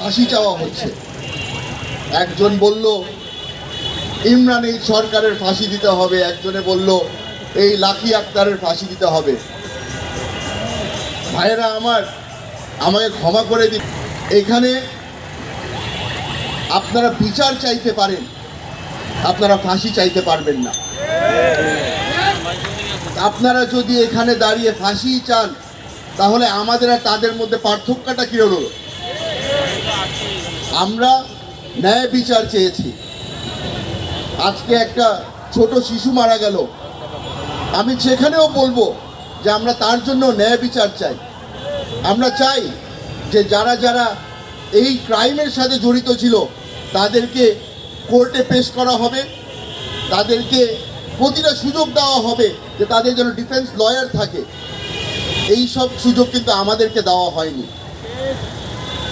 ফাঁসি চাওয়া হচ্ছে। একজন বলল, ইমরান, এই সরকারের ফাঁসি দিতে হবে। একজনে বলল, এই লাকি আক্তারের ফাঁসি দিতে হবে। ভাইয়েরা আমার, আমাকে ক্ষমা করে দিন। এখানে আপনারা বিচার চাইতে পারেন, আপনারা ফাঁসি চাইতে পারবেন না। আপনারা যদি এখানে দাঁড়িয়ে ফাঁসি চান, তাহলে আমাদের আর তাদের মধ্যে পার্থক্যটা কী হলো? আমরা ন্যায় বিচার চেয়েছি। আজকে একটা ছোট শিশু মারা গেল। আমি সেখানেও বলব যে আমরা তার জন্য ন্যায় বিচার চাই। আমরা চাই যে যারা যারা এই ক্রাইমের সাথে জড়িত ছিল, তাদেরকে কোর্টে পেশ করা হবে। তাদেরকে প্রতিটা সুযোগ দেওয়া হবে যে তাদের যেন ডিফেন্স লয়ার থাকে। এই সব সুযোগ কিন্তু আমাদেরকে দেওয়া হয়নি।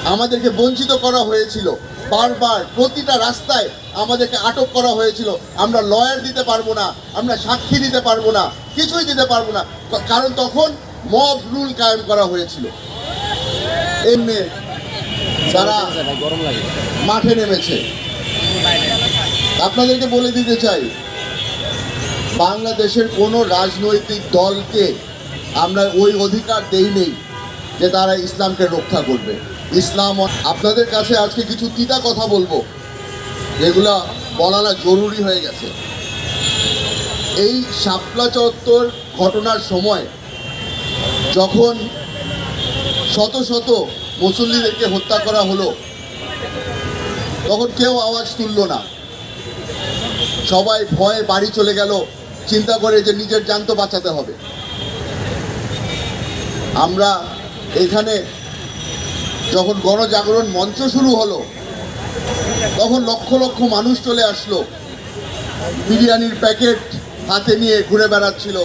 আমাদেরকে বঞ্চিত করা হয়েছিল। বারবার প্রতিটা রাস্তায় আমাদেরকে আটক করা হয়েছিল। আমরা লয়ার দিতে পারব না, আমরা সাক্ষী দিতে পারব না, কিছুই দিতে পারব না। কারণ তখন মব রুল কায়েম করা হয়েছিল। এমনি যারা মাঠে নেমেছে। আপনাদেরকে বলে দিতে চাই, বাংলাদেশের কোনো রাজনৈতিক দলকে আমরা ওই অধিকার দেই নেই যে তারা ইসলামকে রক্ষা করবে। ইসলাম, আপনাদের কাছে আজকে কিছু তিতা কথা বলব, যেগুলা বলাটা জরুরি হয়ে গেছে। এই শাপলা চত্বর ঘটনার সময়, যখন শত শত মুসল্লিদেরকে হত্যা করা হলো, তখন কেউ আওয়াজ তুললো না। সবাই ভয়ে বাড়ি চলে গেল, চিন্তা করে যে নিজের জান তো বাঁচাতে হবে। আমরা এখানে যখন গণজাগরণ মঞ্চ শুরু হলো, তখন লক্ষ লক্ষ মানুষ চলে আসলো। বিরিয়ানির প্যাকেট হাতে নিয়ে ঘুরে বেড়াচ্ছিল।